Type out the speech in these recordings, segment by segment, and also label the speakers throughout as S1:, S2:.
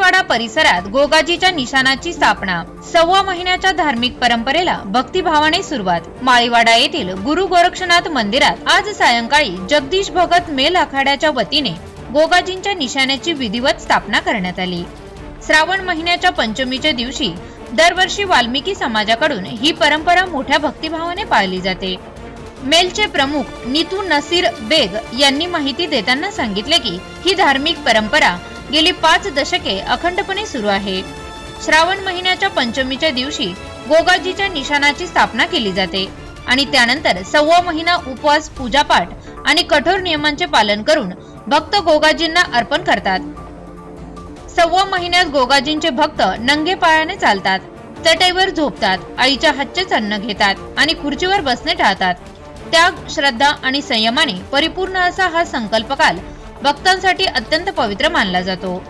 S1: माळीवाडा परिसरात गोगाजीच्या निशाणाची स्थापना. सव्वा महिन्याच्या धार्मिक परंपरेला भक्तिभावाने सुरुवात. माळीवाडा येथील गुरु गोरक्षनाथ मंदिरात आज सायंकाळी जगदीश भगत मेल आखाड्याच्या वतीने गोगाजींच्या निशाण्याची विधिवत स्थापना करण्यात आली. श्रावण महिन्याच्या पंचमीच्या दिवशी दरवर्षी वाल्मिकी समाजाकडून ही परंपरा मोठ्या भक्तिभावाने पाळली जाते. मेलचे प्रमुख नीतू नसीर बेग यांनी माहिती देताना सांगितले की ही धार्मिक परंपरा गेली पाच दशके अखंडपणे सुरू आहे. श्रावण महिन्याच्या पंचमीच्या दिवशी गोगाजीच्या निशाणाची स्थापना केली जाते आणि त्यानंतर सव्वा महिना उपवास पूजापाठ आणि कठोर नियमांचे पालन करून भक्त गोगाजींना अर्पण करतात. सव्वा महिन्यात गोगाजींचे भक्त नंगे पायाने चालतात चटईवर झोपतात आईच्या हातचेच अन्न घेतात आणि खुर्चीवर बसणे टाळतात. त्याग श्रद्धा आणि संयमाने परिपूर्ण असा हा संकल्पकाल भक्तांसाठी अत्यंत पवित्र मानला जातो.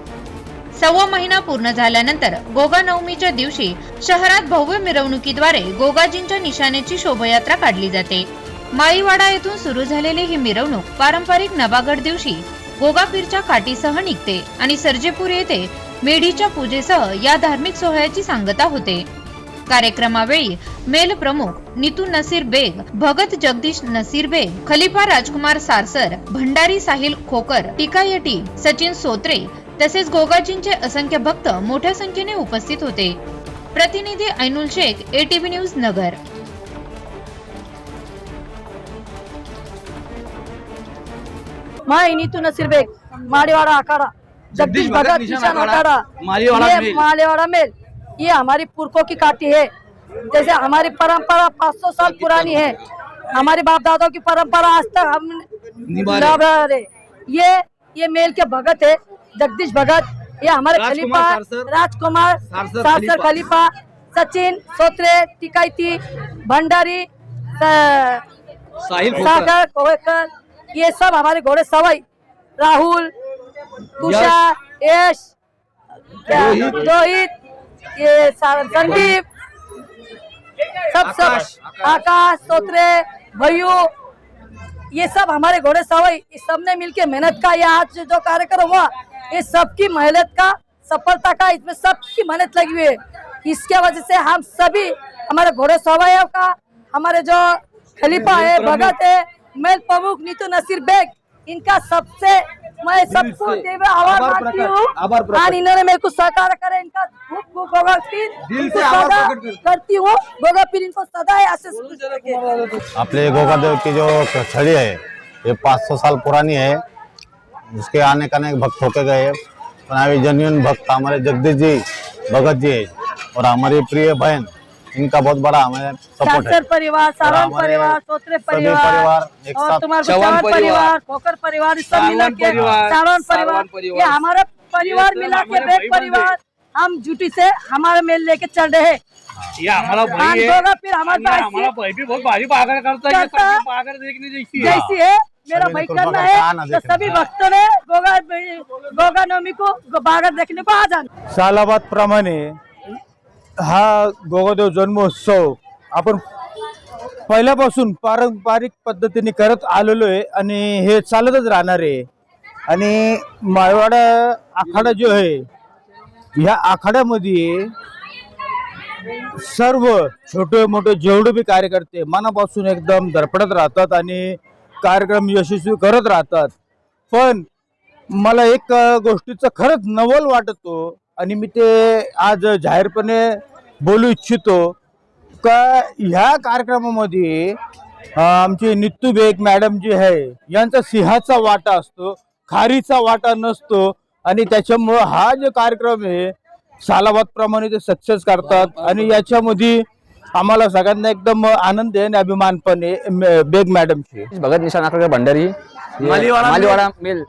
S1: सव्वा महिना पूर्ण झाल्यानंतर गोगा नवमीच्या दिवशी शहरात भव्य मिरवणुकीद्वारे गोगाजींच्या निशाण्याची शोभायात्रा काढली जाते. माळीवाडा येथून सुरू झालेली ही मिरवणूक पारंपरिक नवागड दिवशी गोगापीरच्या काठीसह निघते आणि सर्जेपूर येथे मेढीच्या पूजेसह या धार्मिक सोहळ्याची सांगता होते. कार्यक्रमावेळी मेल प्रमुख नितू नसीर बेग भगत जगदीश नसीर बेग खलिफा राजकुमार सारसर भंडारी साहिल खोकर टिकायटी सचिन सोत्रे तसेच गोगाजींचे असंख्य भक्त मोठ्या संख्येने उपस्थित होते. प्रतिनिधी ऐनुल शेख एटीव्ही न्यूज नगर.
S2: मैं नीतू नसीर बेग माड़ीवाड़ा अखाड़ा जगदीश भगत अखाड़ा
S3: मालीवाड़ा मेल।
S2: ये हमारी पुरखों की काटी है जैसे हमारी परंपरा 500 साल पुरानी है हमारे बाप दादाओं की परंपरा आज तक हम
S3: निभा रहे।
S2: ये ये मेल के भगत है जगदीश भगत ये हमारे खलीफा
S3: राजकुमार सारसर। सारसर खलीफा।
S2: सचिन सोत्रे टिकायती भंडारी। सागर कोहेकर ये सब हमारे घोड़े सवाई राहुल तुषार यश
S3: रोहित।
S2: ये संदीप सब सब आकाश सोत्रे भैयू ये सब हमारे घोड़े सवाई इस सबने मिलके मेहनत का ये आज जो कार्यक्रम हुआ ये सबकी मेहनत का सफलता का इसमें सबकी मेहनत लगी हुई है। इसके वजह से हम सभी हमारे घोड़े सवाइयों का हमारे जो खलीफा है भगत है मेल प्रमुख नीतू नसीर बेग इनका सबसे मैं सबको देव आभार मानती हूँ। और इन्होंने मेरे को सहकार करे इनका खूब खूब गोगा
S3: करती
S2: हूँ गोगा पीर इनको सदा ऐसे रखे।
S4: आपले गोगादेव की जो छड़ी है ये 500 साल पुरानी है उसके आने का अनेक भक्त होके गए। पण आम्ही जेन्युन भक्त हमारे जगदीश जी भगत जी और हमारी प्रिय बहन इनका बहुत बड़ा हमें सपोर्ट है।
S2: परिवार सावन परिवार सोत्रे परिवार
S4: परिवार एक
S2: और
S4: साथ।
S3: चौहान परिवार,
S2: परिवार खोकर परिवार सब मिला के
S3: परिवार,
S2: सावन परिवार। ये हमारा परिवार मिला के बेग परिवार। हम जुटी से हमारा मेल लेके चल रहे हैं।
S3: ये हमारा भाई
S2: हाँ,
S3: है
S2: फिर हमारा भाई
S3: हमारा भाई भी बहुत भारी पाकर करता है
S2: है।
S3: देखने जैसी है।
S2: जैसी है। मेरा भाई करना है। तो सभी भक्तों ने गोगा गोगा नवमी को बागर देखने को आ जाना।
S5: सालाबाद प्रमाणे हा गोगादेव जन्मोत्सव आपण पहिल्यापासून पारंपरिक पद्धतीने करत आलेलो आहे आणि हे चालतच राहणार आहे. आणि माळवाडा आखाडा जो आहे ह्या आखाड्यामध्ये सर्व छोटे मोठे जेवढे बी कार्यकर्ते मनापासून एकदम धडपडत राहतात आणि कार्यक्रम यशस्वी करत राहतात. पण मला एक गोष्टीचं खरंच नवल वाटतो आणि मी ते आज जाहीरपणे बोलू इच्छितो. का ह्या कार्यक्रमामध्ये आमची नित्तू बेग मॅडम जी आहे यांचा सिंहाचा वाटा असतो खारीचा वाटा नसतो आणि त्याच्यामुळं हा जो कार्यक्रम आहे सालाबाद प्रमाणे ते सक्सेस करतात. आणि याच्यामध्ये आम्हाला सगळ्यांना एकदम आनंद आहे आणि अभिमान पण आहे बेग मॅडमची.
S6: भगत निशान आकर भंडारी.
S3: मालीवाड़ा
S6: मालीवाड़ा मिल.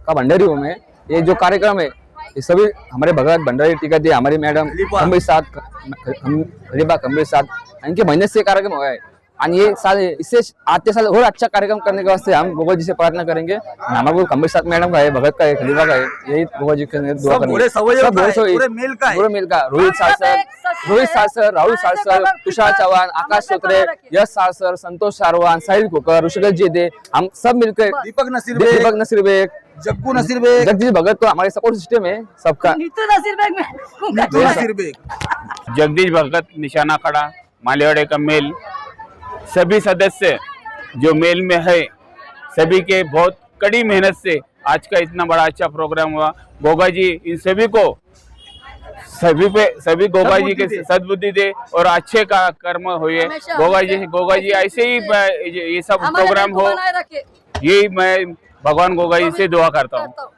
S6: का भंडारी हूँ मैं? ये जो कार्यक्रम है ये सभी हमारे भगत भंडारी टीका दी हमारी मैडम। खम्बीर साथ खलीफा खम्बीर साथ इनके मेहनत से कार्यक्रम हुआ है। और ये साल इससे आते साल और अच्छा कार्यक्रम करने के वास्ते हम गोगा जी से प्रार्थना करेंगे। हमारे को खम्बीर साथ मैडम का है भगत का है खलीफा का है यही गोगा जी के लिए दुआ करेंगे। सब
S3: है, पूरे मेल का है।
S6: पूरे मेल का रोहित सासर रोहित सासर राहुल सासर तुषार चौहान आकाश सोत्रे यश सासर संतोष सारवान साहिल खोकर ऋषिकेश जेदे हम सब मिलकर
S3: दीपक नसीर
S6: दीपक नसीर बेग
S5: जग्गू नसीर बेग।
S6: जगदीश भगत तो हमारे सपोर्ट सिस्टम है सबका।
S2: नीतू नसीर बेग
S5: नीतू नसीर बेग।
S7: जगदीश भगत निशाना खड़ा मालिवाड़े का मेल। सभी सदस्य जो मेल में है सभी के बहुत कड़ी मेहनत से आज का इतना बड़ा अच्छा प्रोग्राम हुआ। गोगा जी इन सभी को सभी पे सभी गोगा जी के सदबुद्धि दे। और अच्छे का कर्म हुए। गोगा जी गोगा जी ऐसे ही ये सब प्रोग्राम हो। यही मैं भगवान गोगाई से दुआ करता.
S2: करता. हूँ